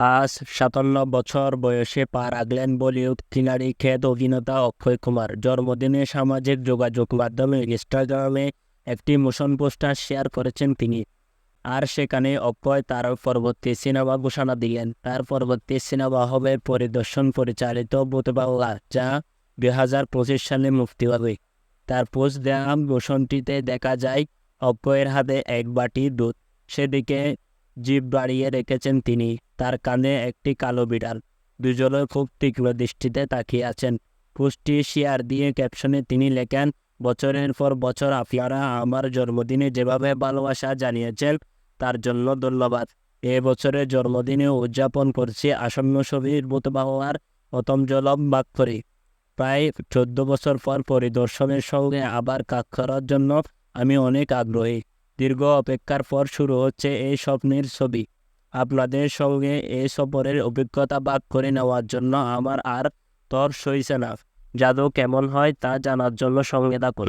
আজ সাতান্ন বছর বয়সে পা রাখলেন বলিউড কিনারি খ্যাত অভিনেতা অক্ষয় কুমার। জন্মদিনে সামাজিক যোগাযোগ মাধ্যমে ইনস্টাগ্রামে একটি মোশন পোস্টার শেয়ার করেছেন তিনি। আর সেখানে অক্ষয় তার পরবর্তী সিনেমা ঘোষণা দিলেন। তার পরবর্তী সিনেমা হবে পরিদর্শন পরিচালিত ভূতবাংলা যা দুই হাজার পঁচিশ সালে মুক্তি হবে তার পোস্ট দেওয়া মোশনটিতে দেখা যায়, অক্ষয়ের হাতে এক বাটি দুধ। সেদিকে জিভ বাড়িয়ে রেখেছেন তিনি। তার কানে একটি কালো বিড়াল। দুজনে খুব তীক্ষ্ণ দৃষ্টিতে তাকিয়ে আছেন। পোস্টটি শেয়ার দিয়ে ক্যাপশনে তিনি লেখেন, বছরের পর বছর আপনারা আমার জন্মদিনে যেভাবে ভালোবাসা জানিয়েছেন, তার জন্য ধন্যবাদ। এ বছরের জন্মদিনে উদযাপন করছি আসন্ন ছবির বাংলার প্রথম জলম বাক করি প্রায় চোদ্দ বছর পর পরিদর্শনের সঙ্গে আবার কাজ করার জন্য আমি অনেক আগ্রহী। দীর্ঘ অপেক্ষার পর শুরু হচ্ছে এই স্বপ্নের ছবি। আপনাদের সঙ্গে এই সফরের অভিজ্ঞতা ভাগ করে নেওয়ার জন্য আমার আর তর সইছে না। জাদু কেমন হয় তা জানার জন্য সঙ্গে থাকুন।